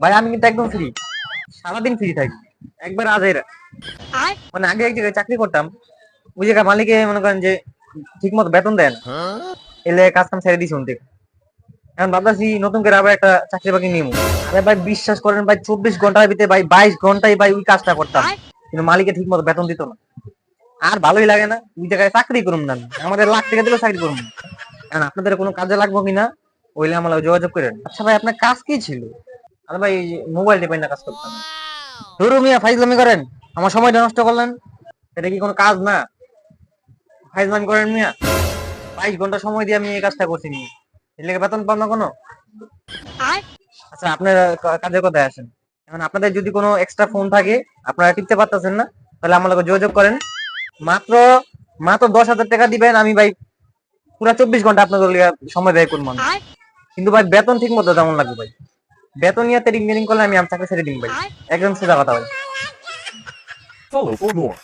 ভাই আমি কিন্তু একদম ফ্রি সারাদিন ফ্রি থাকি। একবার আজের মানে আগে এক জায়গায় চাকরি করতাম। ওই জায়গায় মালিকে মনে করেন যে ঠিক মতো বেতন দেন এলে কাজ কাম ছেড়ে দিছি উনতে এখন ভাবতেছি নতুন করে আবার একটা চাকরি বাকরি আরে ভাই বিশ্বাস করেন ভাই চব্বিশ ঘণ্টার ভিতরে ভাই বাইশ ঘন্টায় ভাই ওই কাজটা করতাম। কিন্তু মালিকে ঠিক মতো বেতন দিত না। আর ভালোই লাগে না ওই জায়গায় চাকরি করুন না আমাদের লাখ টাকা দিলেও চাকরি করুন না। কারণ আপনাদের কোনো কাজে লাগবো কিনা ওইলে আমার যোগাযোগ করেন। আচ্ছা ভাই আপনার কাজ কি ছিল? আরে ভাই মোবাইল টিপে না কাজ করতাম। ধরু মিয়া ফাইজলামি করেন। আমার সময়টা নষ্ট করলেন। এটা কি কোনো কাজ না? ফাইজলামি করেন মিয়া। বাইশ ঘণ্টা সময় দিয়ে আমি এই কাজটা করছি নি এর লেগে বেতন পান না কোনো? আচ্ছা আপনারা কাজের কথায় আসেন। এখন আপনাদের যদি কোনো এক্সট্রা ফোন থাকে আপনারা টিপতে পারতেছেন না তাহলে আমার লগে যোগাযোগ করেন। মাত্র মাত্র দশ হাজার টাকা দিবেন। আমি ভাই পুরা চব্বিশ ঘণ্টা আপনাদের সময় ব্যয় করব। কিন্তু ভাই বেতন ঠিক মতো তেমন লাগবে ভাই। বেতন নিয়ে রিং করলে আমি আপনাকে ছেড়ে দিন ভাই একদম সোজা কথা ভাই Follow for more.